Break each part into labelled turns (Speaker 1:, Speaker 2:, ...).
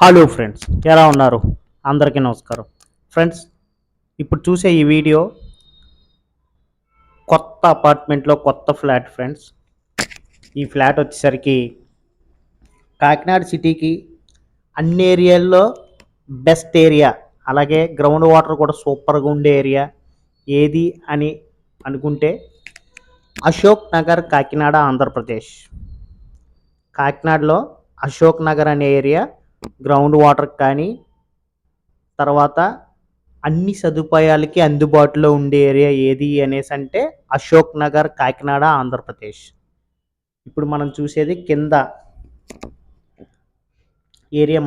Speaker 1: Hello friends ఎలా ఉన్నారు? అందరికీ నమస్కారం. ఫ్రెండ్స్ ఇప్పుడు చూసే ఈ వీడియో కొత్త అపార్ట్మెంట్లో కొత్త ఫ్లాట్ ఫ్రెండ్స్ ఈ ఫ్లాట్ వచ్చేసరికి కాకినాడ సిటీకి అన్ని ఏరియాల్లో బెస్ట్ ఏరియా అలాగే గ్రౌండ్ వాటర్ కూడా సూపర్గా ఉండే ఏరియా ఏది అని అనుకుంటే అశోక్ నగర్ కాకినాడ ఆంధ్రప్రదేశ్. కాకినాడలో అశోక్ నగర్ అనే ఏరియా గ్రౌండ్ వాటర్ కానీ తర్వాత అన్ని సదుపాయాలకి అందుబాటులో ఉండే ఏరియా ఏది అనేసి అంటే అశోక్ నగర్ కాకినాడ ఆంధ్రప్రదేశ్. ఇప్పుడు మనం చూసేది కింద ఏరియా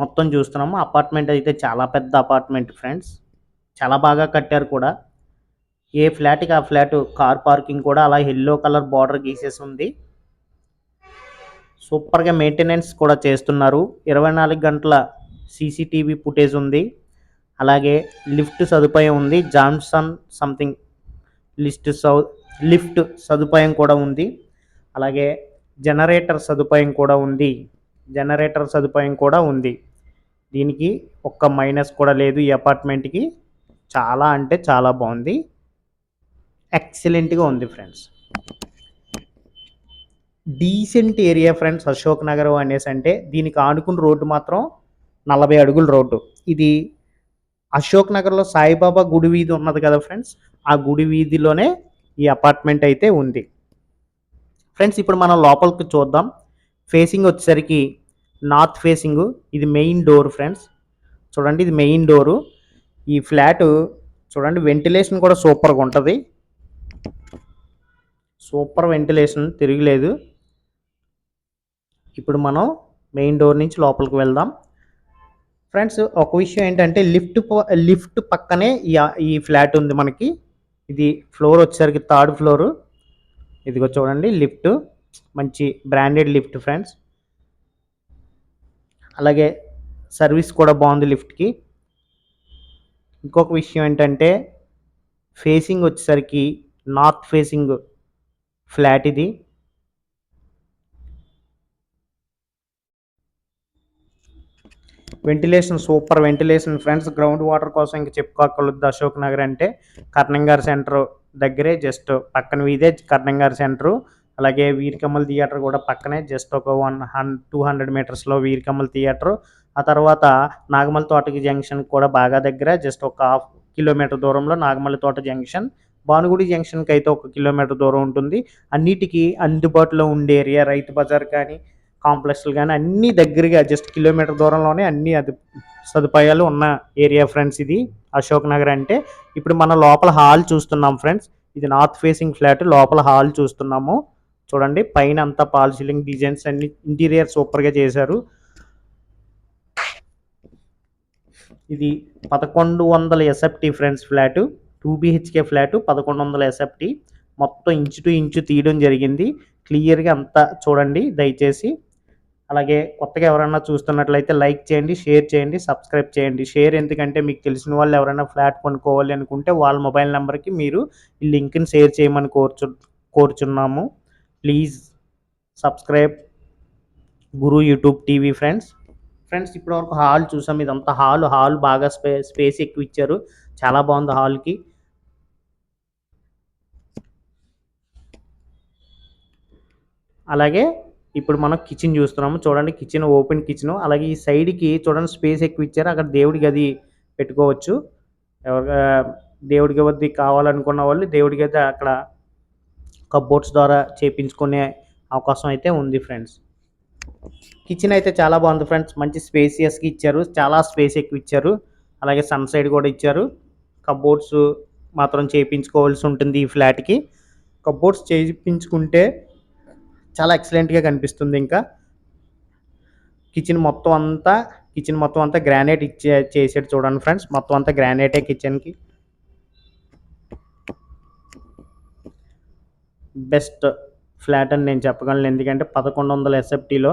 Speaker 1: మొత్తం చూస్తున్నాము. అపార్ట్మెంట్ అయితే చాలా పెద్ద అపార్ట్మెంట్ ఫ్రెండ్స్. చాలా బాగా కట్టారు కూడా. ఏ ఫ్లాట్కి ఆ ఫ్లాట్ కార్ పార్కింగ్ కూడా అలా ఎల్లో కలర్ బార్డర్ గీసేసి ఉంది. సూపర్గా మెయింటెనెన్స్ కూడా చేస్తున్నారు. ఇరవై నాలుగు గంటల సీసీటీవీ ఫుటేజ్ ఉంది. అలాగే లిఫ్ట్ సదుపాయం ఉంది. Johnson something list so lift సదుపాయం కూడా ఉంది. అలాగే జనరేటర్ సదుపాయం కూడా ఉంది. జనరేటర్ సదుపాయం కూడా ఉంది. దీనికి ఒక్క మైనస్ కూడా లేదు. ఈ అపార్ట్మెంట్కి చాలా అంటే చాలా బాగుంది. ఎక్సలెంట్గా ఉంది friends. Decent area friends Ashok Nagar అనేసి అంటే దీనికి ఆనుకున్న రోడ్డు మాత్రం నలభై అడుగుల రోడ్డు. ఇది అశోక్ నగర్లో సాయిబాబా గుడి వీధి ఉన్నది కదా ఫ్రెండ్స్ ఆ గుడి వీధిలోనే ఈ అపార్ట్మెంట్ అయితే ఉంది. ఫ్రెండ్స్ ఇప్పుడు మనం లోపలికి చూద్దాం. ఫేసింగ్ వచ్చేసరికి నార్త్ ఫేసింగ్ ఇది మెయిన్ డోర్ ఫ్రెండ్స్. చూడండి ఇది మెయిన్ డోరు. ఈ ఫ్లాట్ చూడండి వెంటిలేషన్ కూడా సూపర్గా ఉంటుంది. సూపర్ వెంటిలేషన్ తిరగలేదు ఇప్పుడు మనం మెయిన్ డోర్ నుంచి లోపలికి వెళ్దాం. ఫ్రెండ్స్ ఒక విషయం ఏంటంటే లిఫ్ట్ లిఫ్ట్ పక్కనే ఈ ఈ ఫ్లాట్ ఉంది మనకి. ఇది ఫ్లోర్ వచ్చేసరికి థర్డ్ ఫ్లోర్ ఇదిగో చూడండి లిఫ్ట్ మంచి బ్రాండెడ్ లిఫ్ట్ ఫ్రెండ్స్ అలాగే సర్వీస్ కూడా బాగుంది లిఫ్ట్కి ఇంకొక విషయం ఏంటంటే ఫేసింగ్ వచ్చేసరికి నార్త్ ఫేసింగ్ ఫ్లాట్ ఇది. Ventilation super ventilation friends. Ground water కోసం ఇంక చెప్పుకోకలుద్దు అశోక్ నగర్ అంటే. కర్ణంగార్ సెంటర్ దగ్గరే జస్ట్ పక్కన వీధే కర్ణంగార్ సెంటర్. అలాగే వీరికమ్మల థియేటర్ కూడా పక్కనే జస్ట్ ఒక వన్ హండ్రెడ్ టూ హండ్రెడ్ మీటర్స్లో వీరికమ్మల థియేటర్. ఆ తర్వాత నాగమల్ తోటకి జంక్షన్ కూడా బాగా దగ్గర జస్ట్ ఒక హాఫ్ కిలోమీటర్ దూరంలో నాగమల్లి తోట జంక్షన్. భానుగుడి జంక్షన్కి అయితే ఒక కిలోమీటర్ దూరం ఉంటుంది. అన్నిటికీ అందుబాటులో ఉండే ఏరియా రైతు బజార్ కానీ కాంప్లెక్స్లు కానీ అన్నీ దగ్గరగా జస్ట్ కిలోమీటర్ దూరంలోనే అన్ని అది సదుపాయాలు ఉన్న ఏరియా ఫ్రెండ్స్ ఇది అశోక్ నగర్ అంటే. ఇప్పుడు మన లోపల హాల్ చూస్తున్నాం ఫ్రెండ్స్. ఇది నార్త్ ఫేసింగ్ ఫ్లాట్ లోపల హాల్ చూస్తున్నాము. చూడండి పైన అంతా పాల్ సీలింగ్ డిజైన్స్ అన్ని ఇంటీరియర్ సూపర్గా చేశారు. ఇది పదకొండు వందల SFT friends flat. Two BHK flat పదకొండు వందల ఎస్ఎఫ్టీ మొత్తం ఇంచు టు ఇంచు తీయడం జరిగింది. క్లియర్గా అంతా చూడండి దయచేసి. అలాగే కొత్తగా ఎవరైనా చూస్తున్నట్లయితే లైక్ చేయండి షేర్ చేయండి సబ్స్క్రైబ్ చేయండి. షేర్ ఎందుకంటే మీకు తెలిసిన వాళ్ళు ఎవరైనా ఫ్లాట్ కొనుక్కోవాలి అనుకుంటే వాళ్ళ మొబైల్ నెంబర్కి మీరు ఈ లింక్ని షేర్ చేయమని కోర్చు కోరుచున్నాము. Please subscribe. Guru YouTube TV friends. Friends ఇప్పటివరకు హాల్ చూసాం. ఇదంతా హాల్. హాల్ బాగా స్పే స్పేస్ ఎక్కువ ఇచ్చారు. చాలా బాగుంది హాల్కి. అలాగే ఇప్పుడు మనం కిచెన్ చూస్తున్నాము. చూడండి కిచెన్ ఓపెన్ కిచెన్ అలాగే ఈ సైడ్కి చూడండి స్పేస్ ఎక్కువ ఇచ్చారు. అక్కడ దేవుడి గది పెట్టుకోవచ్చు. ఎవరిగా దేవుడి గది కావాలనుకున్న వాళ్ళు దేవుడి గది అక్కడ కబోర్డ్స్ ద్వారా చేపించుకునే అవకాశం అయితే ఉంది ఫ్రెండ్స్ కిచెన్ అయితే చాలా బాగుంది ఫ్రెండ్స్ మంచి స్పేసియస్గా ఇచ్చారు. చాలా స్పేస్ ఎక్కువ ఇచ్చారు. అలాగే సన్ సైడ్ కూడా ఇచ్చారు. కబోర్డ్స్ మాత్రం చేయించుకోవాల్సి ఉంటుంది ఈ ఫ్లాట్కి కబోర్డ్స్ చేయించుకుంటే చాలా ఎక్సలెంట్గా కనిపిస్తుంది ఇంకా. కిచెన్ మొత్తం అంతా కిచెన్ మొత్తం అంతా గ్రానైట్ ఇచ్చే చేసాడు చూడండి ఫ్రెండ్స్ మొత్తం అంతా గ్రానైటే కిచెన్కి బెస్ట్ ఫ్లాట్ అని నేను చెప్పగలను. ఎందుకంటే పదకొండు వందల ఎస్ఎఫ్టీలో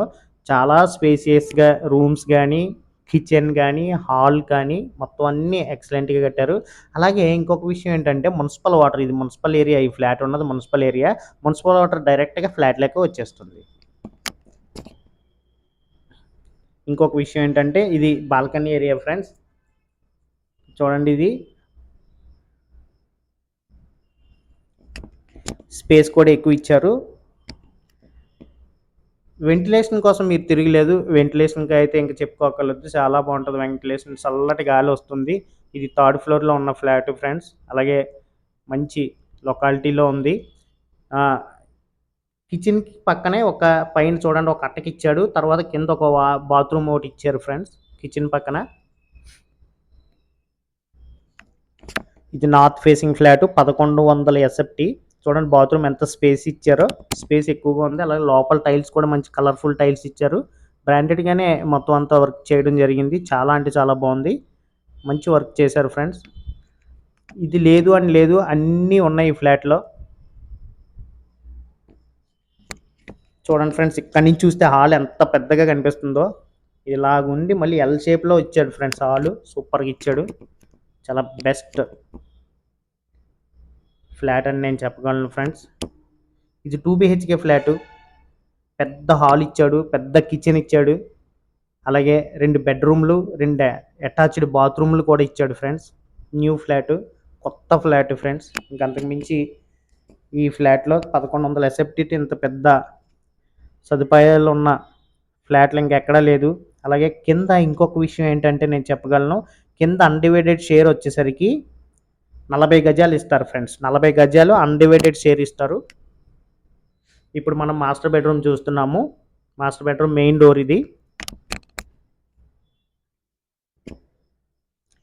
Speaker 1: చాలా స్పేసియస్గా రూమ్స్ కానీ కిచెన్ కానీ హాల్ కానీ మొత్తం అన్నీ ఎక్సలెంట్గా కట్టారు. అలాగే ఇంకొక విషయం ఏంటంటే మున్సిపల్ వాటర్ ఇది మున్సిపల్ ఏరియా ఈ ఫ్లాట్ ఉన్నది మున్సిపల్ ఏరియా మున్సిపల్ వాటర్ డైరెక్ట్గా ఫ్లాట్లోకి వచ్చేస్తుంది. ఇంకొక విషయం ఏంటంటే ఇది బాల్కనీ ఏరియా ఫ్రెండ్స్ చూడండి ఇది. స్పేస్ కూడా ఎక్కువ ఇచ్చారు. వెంటిలేషన్ కోసం మీరు తిరగలేదు. వెంటిలేషన్కి అయితే ఇంకా చెప్పుకోకర్లేదు చాలా బాగుంటుంది వెంటిలేషన్. చల్లటి గాలి వస్తుంది. ఇది థర్డ్ ఫ్లోర్లో ఉన్న ఫ్లాట్ ఫ్రెండ్స్. అలాగే మంచి లొకాలిటీలో ఉంది. కిచెన్కి పక్కనే ఒక పైన చూడండి ఒక అట్టకి ఇచ్చాడు. తర్వాత కింద ఒక బాత్రూమ్ ఒకటి ఇచ్చారు ఫ్రెండ్స్ కిచెన్ పక్కన. ఇది నార్త్ ఫేసింగ్ ఫ్లాట్ పదకొండు వందల ఎస్ఎఫ్టీ. చూడండి బాత్రూమ్ ఎంత స్పేస్ ఇచ్చారో. స్పేస్ ఎక్కువగా ఉంది. అలాగే లోపల టైల్స్ కూడా మంచి కలర్ఫుల్ టైల్స్ ఇచ్చారు. బ్రాండెడ్గానే మొత్తం అంతా వర్క్ చేయడం జరిగింది. చాలా అంటే చాలా బాగుంది. మంచి వర్క్ చేశారు ఫ్రెండ్స్. ఇది లేదు అని లేదు అన్నీ ఉన్నాయి ఈ ఫ్లాట్లో. చూడండి ఫ్రెండ్స్ ఇక్కడ నుంచి చూస్తే హాల్ ఎంత పెద్దగా కనిపిస్తుందో. ఇలాగుండి మళ్ళీ ఎల్ షేప్లో ఇచ్చాడు ఫ్రెండ్స్ హాల్. సూపర్గా ఇచ్చాడు. చాలా బెస్ట్. ఫ్లాట్ అని నేను చెప్పగలను ఫ్రెండ్స్. ఇది టూ బిహెచ్కే ఫ్లాటు. పెద్ద హాల్ ఇచ్చాడు పెద్ద కిచెన్ ఇచ్చాడు. అలాగే రెండు బెడ్రూమ్లు రెండు అటాచ్డ్ బాత్రూమ్లు కూడా ఇచ్చాడు ఫ్రెండ్స్. న్యూ ఫ్లాట్ కొత్త ఫ్లాట్ ఫ్రెండ్స్. ఇంకంతకు మించి ఈ ఫ్లాట్లో పదకొండు వందల ఎసెప్టిట్ ఇంత పెద్ద సదుపాయాలు ఉన్న ఫ్లాట్లు ఇంకెక్కడా లేదు. అలాగే కింద ఇంకొక విషయం ఏంటంటే నేను చెప్పగలను కింద అన్డివైడెడ్ షేర్ వచ్చేసరికి నలభై గజాలు ఇస్తారు ఫ్రెండ్స్. నలభై గజాలు అన్డివైడెడ్ షేర్ ఇస్తారు. ఇప్పుడు మనం మాస్టర్ బెడ్రూమ్ చూస్తున్నాము. మాస్టర్ బెడ్రూమ్ మెయిన్ డోర్ ఇది.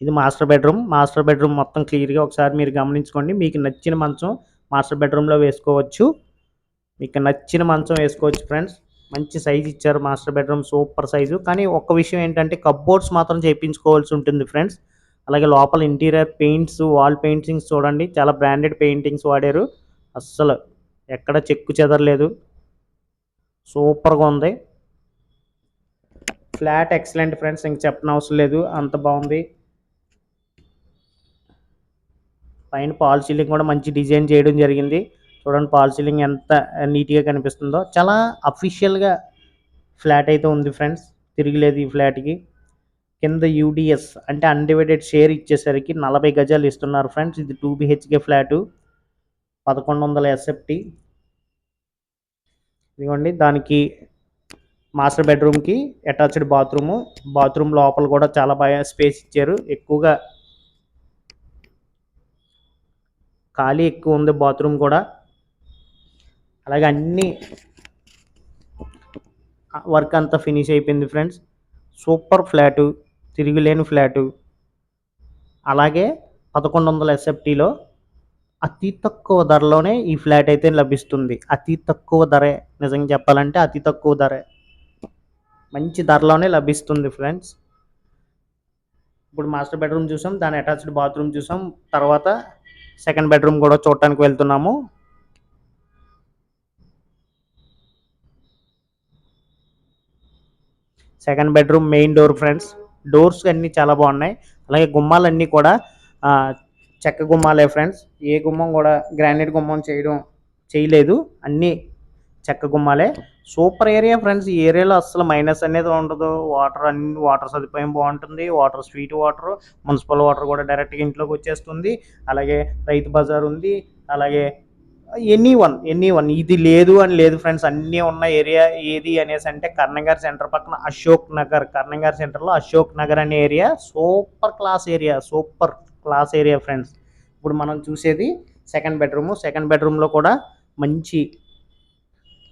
Speaker 1: ఇది మాస్టర్ బెడ్రూమ్ మాస్టర్ బెడ్రూమ్ మొత్తం క్లియర్గా ఒకసారి మీరు గమనించుకోండి. మీకు నచ్చిన మంచం మాస్టర్ బెడ్రూమ్లో వేసుకోవచ్చు. మీకు నచ్చిన మంచం వేసుకోవచ్చు ఫ్రెండ్స్. మంచి సైజు ఇచ్చారు మాస్టర్ బెడ్రూమ్ సూపర్ సైజు కానీ ఒక్క విషయం ఏంటంటే కబ్బోర్డ్స్ మాత్రం చేయించుకోవాల్సి ఉంటుంది ఫ్రెండ్స్. అలాగే లోపల ఇంటీరియర్ పెయింట్స్ వాల్ పెయింటింగ్స్ చూడండి. చాలా బ్రాండెడ్ పెయింటింగ్స్ వాడారు. అస్సలు ఎక్కడ చెక్కు చెదరలేదు. సూపర్గా ఉంది. ఫ్లాట్ ఎక్సలెంట్ ఫ్రెండ్స్ ఇంక చెప్పనవసరం లేదు. అంత బాగుంది. పైన పాల్ సీలింగ్ కూడా మంచి డిజైన్ చేయడం జరిగింది. చూడండి పాల్ సీలింగ్ ఎంత నీట్గా కనిపిస్తుందో. చాలా అఫీషియల్గా ఫ్లాట్ అయితే ఉంది ఫ్రెండ్స్. తిరిగిలేదు ఈ ఫ్లాట్కి. కింద యూడిఎస్ అంటే అన్డివైడెడ్ షేర్ ఇచ్చేసరికి నలభై గజాలు ఇస్తున్నారు ఫ్రెండ్స్. ఇది టూ బిహెచ్కే ఫ్లాటు పదకొండు వందల ఎస్ఎఫ్టీ ఇదిగోండి దానికి మాస్టర్ బెడ్రూమ్కి అటాచ్డ్ బాత్రూము బాత్రూమ్ లోపల కూడా చాలా బాగా స్పేస్ ఇచ్చారు. ఎక్కువగా ఖాళీ ఎక్కువ ఉంది బాత్రూమ్ కూడా. అలాగే అన్ని వర్క్ అంతా ఫినిష్ అయిపోయింది ఫ్రెండ్స్. సూపర్ ఫ్లాటు తిరిగిలేని ఫ్లాటు. అలాగే పదకొండు వందల ఎస్ఎఫ్టీలో అతి తక్కువ ధరలోనే ఈ ఫ్లాట్ అయితే లభిస్తుంది. అతి తక్కువ ధరే నిజంగా చెప్పాలంటే అతి తక్కువ ధరే. మంచి ధరలోనే లభిస్తుంది ఫ్రెండ్స్. ఇప్పుడు మాస్టర్ బెడ్రూమ్ చూసాం దాని అటాచ్డ్ బాత్రూమ్ చూసాం. తర్వాత సెకండ్ బెడ్రూమ్ కూడా చూడటానికి వెళ్తున్నాము. Second bedroom main door friends. Doors అన్నీ చాలా బాగున్నాయి. అలాగే గుమ్మాలన్నీ కూడా చెక్క గుమ్మాలే ఫ్రెండ్స్. ఏ గుమ్మం కూడా గ్రానైట్ గుమ్మం చేయడం చేయలేదు. అన్నీ చెక్క గుమ్మాలే. Super area friends. ఈ ఏరియాలో అస్సలు మైనస్ అనేది ఉండదు. వాటర్ అన్ని వాటర్ సదుపాయం బాగుంటుంది. Water sweet water municipal water కూడా డైరెక్ట్గా ఇంట్లోకి వచ్చేస్తుంది. అలాగే రైతు బజార్ ఉంది. అలాగే ఎనీ వన్ ఎనీ వన్ ఇది లేదు అని లేదు ఫ్రెండ్స్ అన్నీ ఉన్న ఏరియా ఏది అనేసి అంటే కర్ణంగారి సెంటర్ పక్కన అశోక్ నగర్. కర్ణంగారి సెంటర్లో అశోక్ నగర్ అనే area super class area super class area friends ఇప్పుడు మనం చూసేది సెకండ్ బెడ్రూమ్ సెకండ్ బెడ్రూమ్లో కూడా మంచి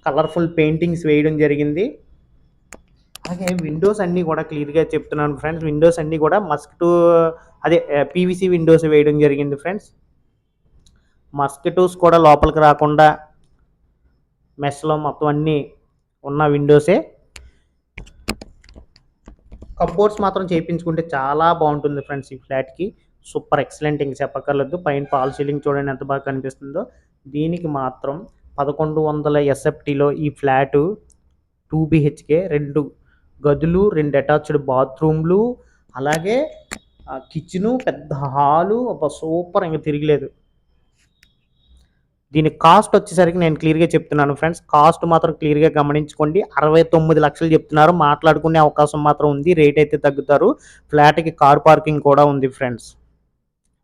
Speaker 1: కలర్ఫుల్ పెయింటింగ్స్ వేయడం జరిగింది. అలాగే విండోస్ అన్నీ కూడా క్లియర్గా చెప్తున్నాను ఫ్రెండ్స్ విండోస్ అన్నీ కూడా మస్కిటో అదే eh, పీవీసీ విండోస్ వేయడం జరిగింది ఫ్రెండ్స్ మస్కిటోస్ కూడా లోపలికి రాకుండా మెస్లో మొత్తం అన్నీ ఉన్న విండోసే. కప్బోర్డ్స్ మాత్రం చేయించుకుంటే చాలా బాగుంటుంది ఫ్రెండ్స్ ఈ ఫ్లాట్కి. Super excellent. ఇంక చెప్పక్కర్లేదు. పైన పాల్ సీలింగ్ చూడండి ఎంత బాగా కనిపిస్తుందో. దీనికి మాత్రం పదకొండు వందల ఎస్ఎఫ్టీలో ఈ ఫ్లాటు టూ బిహెచ్కే రెండు గదులు రెండు అటాచ్డ్ బాత్రూమ్లు అలాగే కిచెను పెద్ద హాలు. ఒక సూపర్. ఇంకా తిరిగలేదు. దీని కాస్ట్ వచ్చేసరికి నేను క్లియర్గా చెప్తున్నాను ఫ్రెండ్స్ కాస్ట్ మాత్రం క్లియర్గా గమనించుకోండి. అరవై తొమ్మిది లక్షలు చెప్తున్నారు. మాట్లాడుకునే అవకాశం మాత్రం ఉంది. రేట్ అయితే తగ్గుతారు. ఫ్లాట్కి కార్ పార్కింగ్ కూడా ఉంది ఫ్రెండ్స్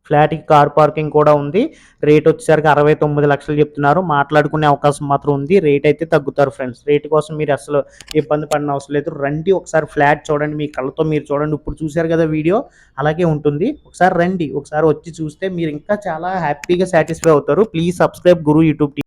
Speaker 1: ఫ్లాట్కి కార్ పార్కింగ్ కూడా ఉంది. రేట్ వచ్చేసరికి అరవై తొమ్మిది లక్షలు చెప్తున్నారు. మాట్లాడుకునే అవకాశం మాత్రం ఉంది. రేట్ అయితే తగ్గుతారు ఫ్రెండ్స్. రేట్ కోసం మీరు అసలు ఇబ్బంది పడిన అవసరం లేదు. రండి ఒకసారి ఫ్లాట్ చూడండి మీ కళ్ళతో మీరు చూడండి. ఇప్పుడు చూశారు కదా వీడియో అలాగే ఉంటుంది. ఒకసారి రండి ఒకసారి వచ్చి చూస్తే మీరు ఇంకా చాలా హ్యాపీగా సాటిస్ఫై అవుతారు. Please subscribe Guru YouTube